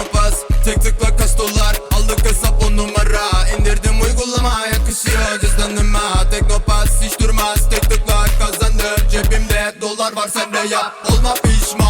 Teknopas tek tıkla kaç dolar. Aldık hesap on numara. İndirdim uygulama yakışıyor. Cüzdanıma Teknopas hiç durmaz. Tek tıkla kazandım Cebimde dolar var sen de yap. Olma pişman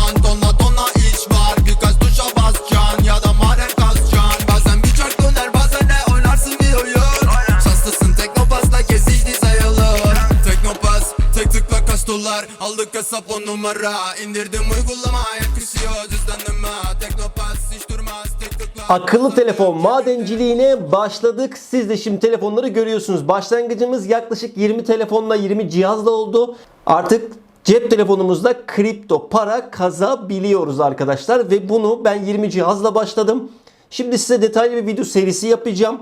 dolar Aldık hesap on numara İndirdim uygulama yakışıyor cüzdanıma Teknopas hiç durmaz tek Akıllı telefon madenciliğine başladık. Siz de şimdi telefonları görüyorsunuz. Başlangıcımız yaklaşık 20 telefonla 20 cihazla oldu. Artık cep telefonumuzda kripto para kazabiliyoruz arkadaşlar. Ve bunu ben 20 cihazla başladım. Şimdi size detaylı bir video serisi yapacağım.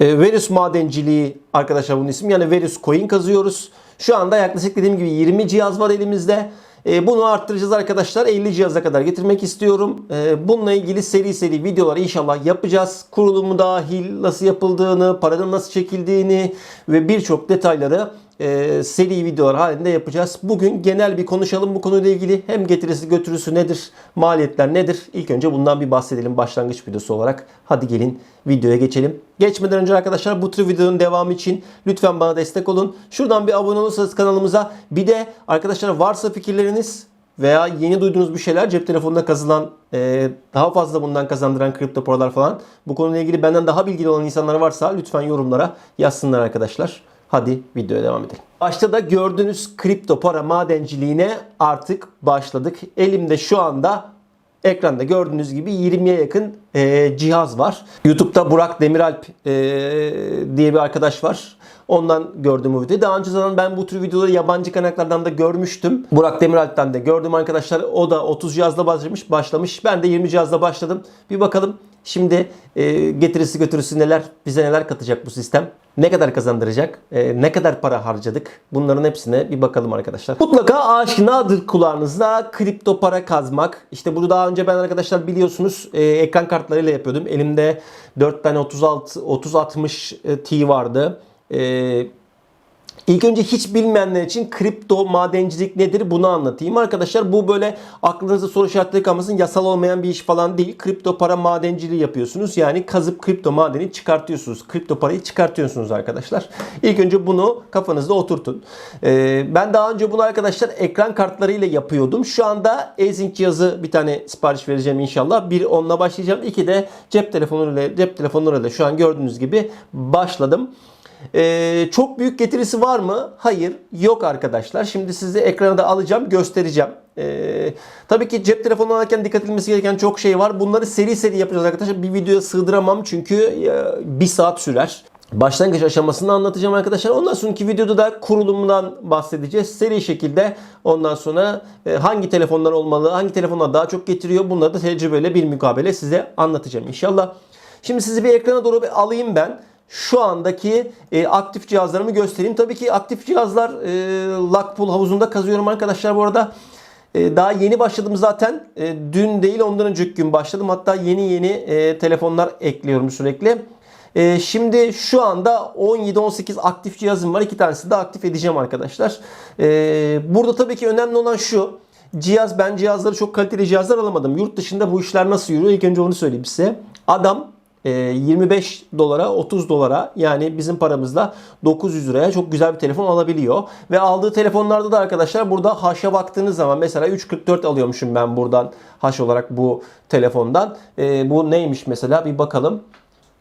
E, Verus madenciliği arkadaşlar bunun ismi. Yani Verus coin kazıyoruz. Şu anda yaklaşık dediğim gibi 20 cihaz var elimizde. E, bunu arttıracağız arkadaşlar. 50 cihaza kadar getirmek istiyorum. E, bununla ilgili seri seri videolar inşallah yapacağız. Kurulumu dahil nasıl yapıldığını, paranın nasıl çekildiğini ve birçok detayları e, seri videolar halinde yapacağız. Bugün genel bir konuşalım bu konuyla ilgili. Hem getirisi götürüsü nedir, maliyetler nedir? İlk önce bundan bir bahsedelim başlangıç videosu olarak. Hadi gelin videoya geçelim. Geçmeden önce arkadaşlar bu tür videonun devamı için lütfen bana destek olun. Şuradan bir abone olursanız kanalımıza. Bir de arkadaşlar varsa fikirleriniz veya yeni duyduğunuz bir şeyler cep telefonunda kazılan e, daha fazla bundan kazandıran kripto paralar falan bu konuyla ilgili benden daha bilgili olan insanlar varsa lütfen yorumlara yazsınlar arkadaşlar. Hadi videoya devam edelim. Başta da gördüğünüz kripto para madenciliğine artık başladık. Elimde şu anda ekranda gördüğünüz gibi 20'ye yakın e, cihaz var. YouTube'da Burak Demiralp e, diye bir arkadaş var. Ondan gördüm bu videoyu. Daha önce zaman ben bu tür videoları yabancı kaynaklardan da görmüştüm. Burak Demiralp'ten de gördüm arkadaşlar. O da 30 cihazla başlamış. başlamış. Ben de 20 cihazla başladım. Bir bakalım şimdi e, getirisi götürüsü neler, bize neler katacak bu sistem. Ne kadar kazandıracak? e, ne kadar para harcadık? Bunların hepsine bir bakalım arkadaşlar. Mutlaka aşinadır kulağınızda kripto para kazmak. İşte bunu daha önce ben arkadaşlar biliyorsunuz e, ekran kartlarıyla yapıyordum. Elimde 4 tane 36 3060 e, Ti vardı. E, İlk önce hiç bilmeyenler için kripto madencilik nedir bunu anlatayım. Arkadaşlar bu böyle aklınızda soru işaretleri kalmasın yasal olmayan bir iş falan değil. Kripto para madenciliği yapıyorsunuz. Yani kazıp kripto madeni çıkartıyorsunuz. Kripto parayı çıkartıyorsunuz arkadaşlar. İlk önce bunu kafanızda oturtun. Ee, ben daha önce bunu arkadaşlar ekran kartlarıyla yapıyordum. Şu anda Async cihazı bir tane sipariş vereceğim inşallah. Bir onunla başlayacağım. İki de cep telefonuyla cep telefonlarıyla şu an gördüğünüz gibi başladım. Ee, çok büyük getirisi var mı? Hayır, yok arkadaşlar. Şimdi size ekrana da alacağım, göstereceğim. Ee, tabii ki cep telefonu alırken dikkat edilmesi gereken çok şey var. Bunları seri seri yapacağız arkadaşlar. Bir videoya sığdıramam çünkü e, bir saat sürer. Başlangıç aşamasını anlatacağım arkadaşlar. Ondan sonraki videoda da kurulumundan bahsedeceğiz. Seri şekilde ondan sonra e, hangi telefonlar olmalı, hangi telefonlar daha çok getiriyor bunları da tecrübeyle bir mukabele size anlatacağım inşallah. Şimdi sizi bir ekrana doğru bir alayım ben şu andaki e, aktif cihazlarımı göstereyim. Tabii ki aktif cihazlar e, Lockpool havuzunda kazıyorum arkadaşlar bu arada. E, daha yeni başladım zaten. E, dün değil ondan önceki gün başladım. Hatta yeni yeni e, telefonlar ekliyorum sürekli. E, şimdi şu anda 17-18 aktif cihazım var. İki tanesi de aktif edeceğim arkadaşlar. E, burada tabii ki önemli olan şu. Cihaz ben cihazları çok kaliteli cihazlar alamadım. Yurt dışında bu işler nasıl yürüyor? İlk önce onu söyleyeyim size. Adam 25 e, dolara 30 dolara yani bizim paramızla 900 liraya çok güzel bir telefon alabiliyor. Ve aldığı telefonlarda da arkadaşlar burada haşa baktığınız zaman mesela 344 alıyormuşum ben buradan haş olarak bu telefondan. E, bu neymiş mesela bir bakalım.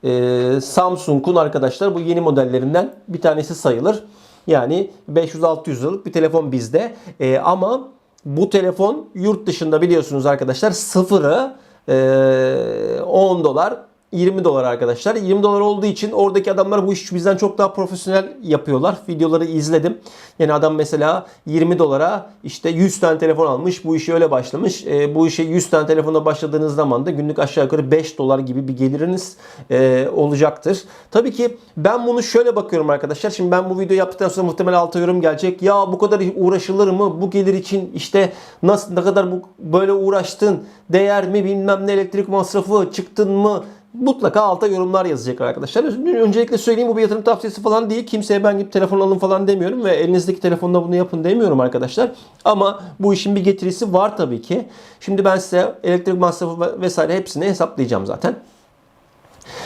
E, Samsung'un arkadaşlar bu yeni modellerinden bir tanesi sayılır. Yani 500-600 liralık bir telefon bizde. E, ama bu telefon yurt dışında biliyorsunuz arkadaşlar sıfırı e, 10 dolar 20 dolar arkadaşlar. 20 dolar olduğu için oradaki adamlar bu işi bizden çok daha profesyonel yapıyorlar. Videoları izledim. Yani adam mesela 20 dolara işte 100 tane telefon almış. Bu işi öyle başlamış. E, bu işe 100 tane telefonla başladığınız zaman da günlük aşağı yukarı 5 dolar gibi bir geliriniz e, olacaktır. Tabii ki ben bunu şöyle bakıyorum arkadaşlar. Şimdi ben bu video yaptıktan sonra muhtemelen alta yorum gelecek. Ya bu kadar uğraşılır mı? Bu gelir için işte nasıl ne kadar bu böyle uğraştın? Değer mi bilmem ne elektrik masrafı çıktın mı? Mutlaka alta yorumlar yazacaklar arkadaşlar. Öncelikle söyleyeyim bu bir yatırım tavsiyesi falan değil. Kimseye ben gidip telefon alın falan demiyorum ve elinizdeki telefonla bunu yapın demiyorum arkadaşlar. Ama bu işin bir getirisi var tabii ki. Şimdi ben size elektrik masrafı vesaire hepsini hesaplayacağım zaten.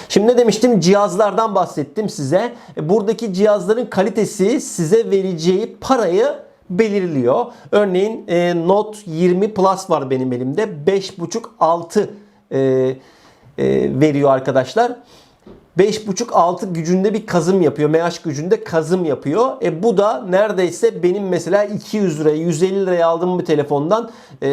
Şimdi ne demiştim? Cihazlardan bahsettim size. Buradaki cihazların kalitesi size vereceği parayı belirliyor. Örneğin e, Note 20 Plus var benim elimde. 5.5-6 e, e, veriyor arkadaşlar. 5.5-6 gücünde bir kazım yapıyor. MH gücünde kazım yapıyor. E bu da neredeyse benim mesela 200 liraya 150 liraya aldığım bir telefondan e,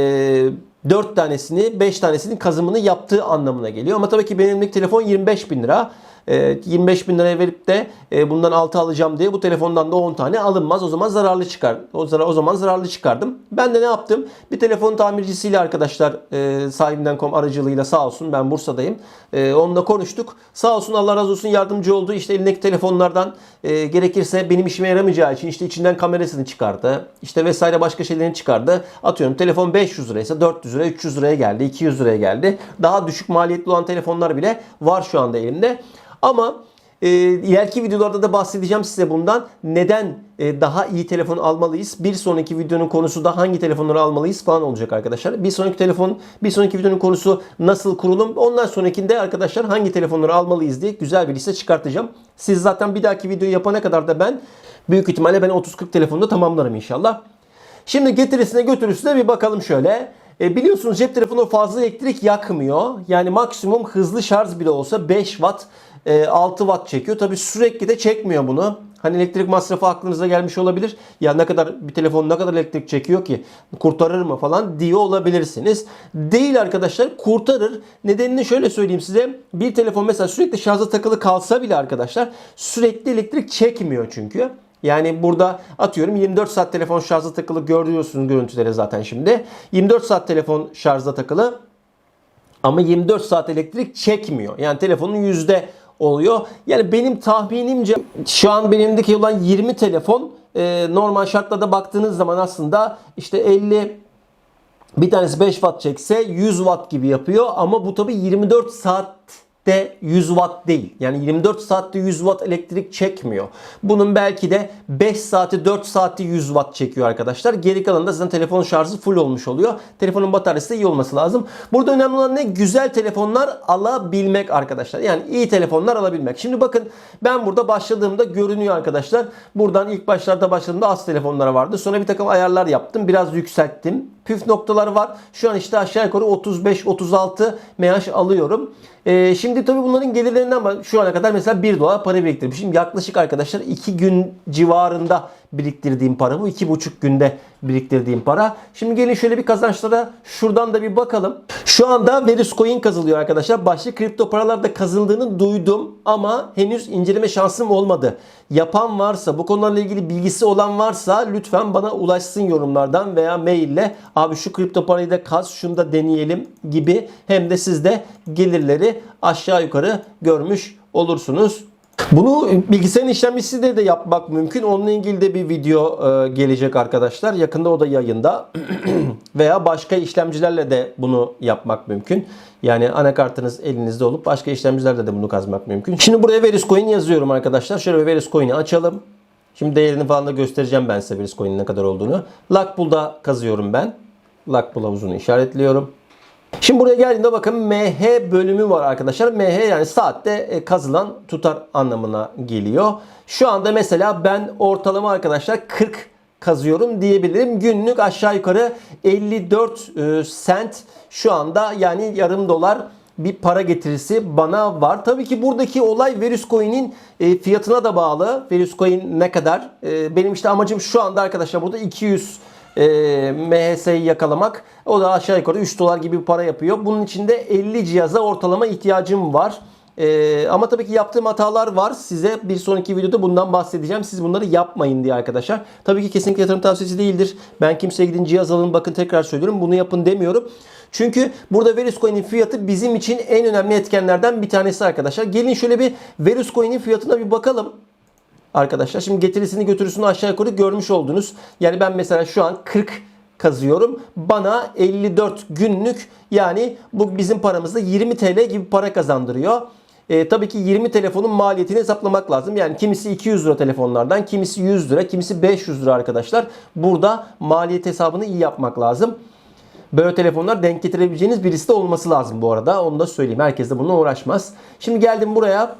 4 tanesini 5 tanesinin kazımını yaptığı anlamına geliyor. Ama tabii ki benim telefon 25 bin lira. E, 25 bin liraya verip de e, bundan 6 alacağım diye bu telefondan da 10 tane alınmaz. O zaman zararlı çıkar. O, zarar, o zaman zararlı çıkardım. Ben de ne yaptım? Bir telefon tamircisiyle arkadaşlar e, sahibinden.com aracılığıyla sağ olsun ben Bursa'dayım. E, onunla konuştuk. Sağ olsun Allah razı olsun yardımcı oldu. İşte elindeki telefonlardan gerekirse benim işime yaramayacağı için işte içinden kamerasını çıkardı. İşte vesaire başka şeylerini çıkardı. Atıyorum telefon 500 liraysa 400 liraya 300 liraya geldi. 200 liraya geldi. Daha düşük maliyetli olan telefonlar bile var şu anda elimde. Ama e, ileriki videolarda da bahsedeceğim size bundan. Neden e, daha iyi telefon almalıyız? Bir sonraki videonun konusu da hangi telefonları almalıyız falan olacak arkadaşlar. Bir sonraki telefon, bir sonraki videonun konusu nasıl kurulum? Ondan sonrakinde arkadaşlar hangi telefonları almalıyız diye güzel bir liste çıkartacağım. Siz zaten bir dahaki videoyu yapana kadar da ben büyük ihtimalle ben 30-40 telefonda tamamlarım inşallah. Şimdi getirisine götürüsüne bir bakalım şöyle. E, biliyorsunuz cep telefonu fazla elektrik yakmıyor. Yani maksimum hızlı şarj bile olsa 5 watt 6 watt çekiyor. Tabi sürekli de çekmiyor bunu. Hani elektrik masrafı aklınıza gelmiş olabilir. Ya ne kadar bir telefon ne kadar elektrik çekiyor ki kurtarır mı falan diye olabilirsiniz. Değil arkadaşlar kurtarır. Nedenini şöyle söyleyeyim size. Bir telefon mesela sürekli şarja takılı kalsa bile arkadaşlar sürekli elektrik çekmiyor çünkü. Yani burada atıyorum 24 saat telefon şarja takılı görüyorsunuz görüntüleri zaten şimdi. 24 saat telefon şarja takılı ama 24 saat elektrik çekmiyor. Yani telefonun yüzde oluyor. Yani benim tahminimce şu an benimdeki olan 20 telefon e, normal şartlarda baktığınız zaman aslında işte 50 bir tanesi 5 watt çekse 100 watt gibi yapıyor ama bu tabi 24 saatte 100 watt değil. Yani 24 saatte 100 watt elektrik çekmiyor. Bunun belki de 5 saati 4 saati 100 watt çekiyor arkadaşlar. Geri kalanında zaten telefon şarjı full olmuş oluyor. Telefonun bataryası da iyi olması lazım. Burada önemli olan ne? Güzel telefonlar alabilmek arkadaşlar. Yani iyi telefonlar alabilmek. Şimdi bakın ben burada başladığımda görünüyor arkadaşlar. Buradan ilk başlarda başladığımda az telefonlara vardı. Sonra bir takım ayarlar yaptım. Biraz yükselttim. Püf noktaları var. Şu an işte aşağı yukarı 35-36 MH alıyorum. Ee, şimdi tabii bunların gelirlerinden şu ana kadar mesela 1 dolar para biriktirmişim. Yaklaşık arkadaşlar 2 gün civarında biriktirdiğim para bu. 2,5 günde biriktirdiğim para. Şimdi gelin şöyle bir kazançlara şuradan da bir bakalım. Şu anda Verus Coin kazılıyor arkadaşlar. Başka kripto paralarda kazıldığını duydum ama henüz inceleme şansım olmadı. Yapan varsa, bu konularla ilgili bilgisi olan varsa lütfen bana ulaşsın yorumlardan veya maille. Abi şu kripto parayı da kaz, şunu da deneyelim gibi. Hem de siz de gelirleri aşağı yukarı görmüş olursunuz. Bunu bilgisayarın işlemcisi de de yapmak mümkün. Onunla ilgili de bir video e, gelecek arkadaşlar. Yakında o da yayında. Veya başka işlemcilerle de bunu yapmak mümkün. Yani anakartınız elinizde olup başka işlemcilerle de bunu kazmak mümkün. Şimdi buraya Verus Coin yazıyorum arkadaşlar. Şöyle bir Verus Coin'i açalım. Şimdi değerini falan da göstereceğim ben size Verus Coin'in ne kadar olduğunu. Lockpool'da kazıyorum ben. Lockpool havuzunu işaretliyorum. Şimdi buraya geldiğinde bakın MH bölümü var arkadaşlar. MH yani saatte e, kazılan tutar anlamına geliyor. Şu anda mesela ben ortalama arkadaşlar 40 kazıyorum diyebilirim. Günlük aşağı yukarı 54 e, sent şu anda yani yarım dolar bir para getirisi bana var. Tabii ki buradaki olay Verus Coin'in e, fiyatına da bağlı. Verus Coin ne kadar? Benim işte amacım şu anda arkadaşlar burada 200 e, MHS'yi yakalamak. O da aşağı yukarı 3 dolar gibi bir para yapıyor. Bunun içinde 50 cihaza ortalama ihtiyacım var. Ee, ama tabii ki yaptığım hatalar var. Size bir sonraki videoda bundan bahsedeceğim. Siz bunları yapmayın diye arkadaşlar. Tabii ki kesinlikle yatırım tavsiyesi değildir. Ben kimseye gidin cihaz alın bakın tekrar söylüyorum. Bunu yapın demiyorum. Çünkü burada Verus Coin'in fiyatı bizim için en önemli etkenlerden bir tanesi arkadaşlar. Gelin şöyle bir Verus Coin'in fiyatına bir bakalım arkadaşlar. Şimdi getirisini götürüsünü aşağı yukarı görmüş oldunuz. Yani ben mesela şu an 40 kazıyorum. Bana 54 günlük yani bu bizim paramızda 20 TL gibi para kazandırıyor. E, tabii ki 20 telefonun maliyetini hesaplamak lazım. Yani kimisi 200 lira telefonlardan, kimisi 100 lira, kimisi 500 lira arkadaşlar. Burada maliyet hesabını iyi yapmak lazım. Böyle telefonlar denk getirebileceğiniz birisi de olması lazım bu arada. Onu da söyleyeyim. Herkes de bununla uğraşmaz. Şimdi geldim buraya.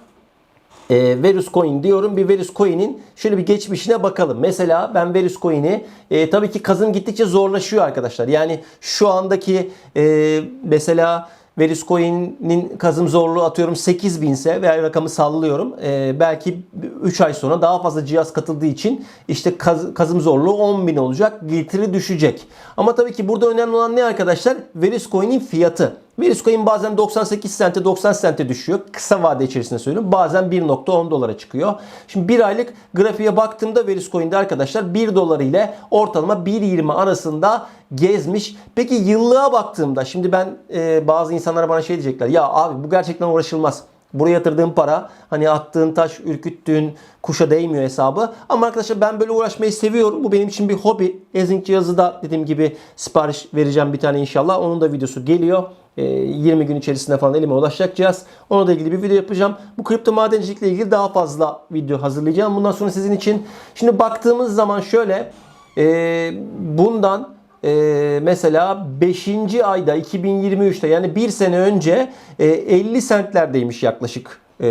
E, Verus Coin diyorum. Bir Verus Coin'in şöyle bir geçmişine bakalım. Mesela ben Verus Coin'i e, tabii ki kazım gittikçe zorlaşıyor arkadaşlar. Yani şu andaki e, mesela Verus Coin'in kazım zorluğu atıyorum 8000 ise veya rakamı sallıyorum. E, belki 3 ay sonra daha fazla cihaz katıldığı için işte kaz- kazım zorluğu 10.000 olacak. Getiri düşecek. Ama tabii ki burada önemli olan ne arkadaşlar? Verus Coin'in fiyatı. Verus Coin bazen 98 sente 90 sente düşüyor. Kısa vade içerisinde söylüyorum. Bazen 1.10 dolara çıkıyor. Şimdi bir aylık grafiğe baktığımda Verus Coin'de arkadaşlar 1 dolar ile ortalama 1.20 arasında gezmiş. Peki yıllığa baktığımda şimdi ben e, bazı insanlara bana şey diyecekler. Ya abi bu gerçekten uğraşılmaz. Buraya yatırdığın para hani attığın taş ürküttüğün kuşa değmiyor hesabı. Ama arkadaşlar ben böyle uğraşmayı seviyorum. Bu benim için bir hobi. Ezink cihazı da dediğim gibi sipariş vereceğim bir tane inşallah. Onun da videosu geliyor. Ee, 20 gün içerisinde falan elime ulaşacak cihaz. Ona da ilgili bir video yapacağım. Bu kripto madencilikle ilgili daha fazla video hazırlayacağım. Bundan sonra sizin için. Şimdi baktığımız zaman şöyle e, bundan e, mesela 5. ayda 2023'te yani bir sene önce e, 50 centlerdeymiş yaklaşık e,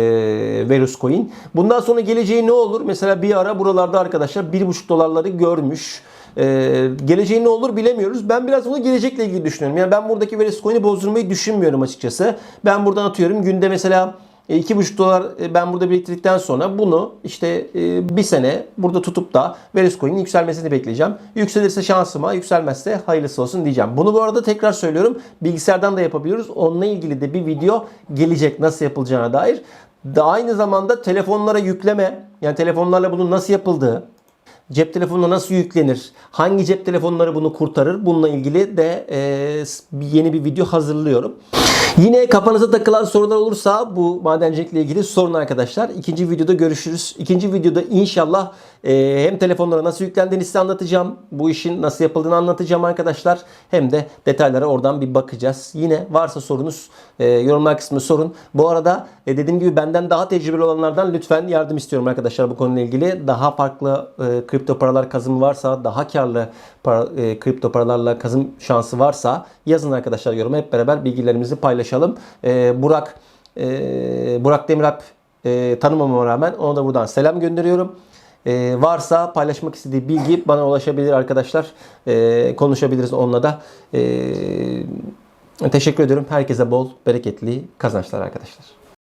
Verus Coin. Bundan sonra geleceği ne olur? Mesela bir ara buralarda arkadaşlar 1,5 dolarları görmüş. Ee, geleceği ne olur bilemiyoruz. Ben biraz bunu gelecekle ilgili düşünüyorum. Yani ben buradaki Verus Coin'i bozdurmayı düşünmüyorum açıkçası. Ben buradan atıyorum günde mesela e, 2,5 dolar e, ben burada biriktirdikten sonra bunu işte e, bir sene burada tutup da Verus Coin'in yükselmesini bekleyeceğim. Yükselirse şansıma, yükselmezse hayırlısı olsun diyeceğim. Bunu bu arada tekrar söylüyorum. Bilgisayardan da yapabiliyoruz. Onunla ilgili de bir video gelecek nasıl yapılacağına dair. Da aynı zamanda telefonlara yükleme, yani telefonlarla bunun nasıl yapıldığı, Cep telefonuna nasıl yüklenir? Hangi cep telefonları bunu kurtarır? Bununla ilgili de e, yeni bir video hazırlıyorum. Yine kafanıza takılan sorular olursa bu madencilikle ilgili sorun arkadaşlar. İkinci videoda görüşürüz. İkinci videoda inşallah e, hem telefonlara nasıl yüklendiğini size anlatacağım. Bu işin nasıl yapıldığını anlatacağım arkadaşlar. Hem de detaylara oradan bir bakacağız. Yine varsa sorunuz e, yorumlar kısmında sorun. Bu arada e, dediğim gibi benden daha tecrübeli olanlardan lütfen yardım istiyorum arkadaşlar bu konuyla ilgili. Daha farklı e, kripto paralar kazımı varsa, daha karlı para, e, kripto paralarla kazım şansı varsa yazın arkadaşlar yoruma. Hep beraber bilgilerimizi paylaşalım. E, Burak e, Burak Demiralp e, tanımamama rağmen ona da buradan selam gönderiyorum. E, varsa paylaşmak istediği bilgi bana ulaşabilir arkadaşlar. E, konuşabiliriz onunla da. E, teşekkür ediyorum. Herkese bol, bereketli kazançlar arkadaşlar.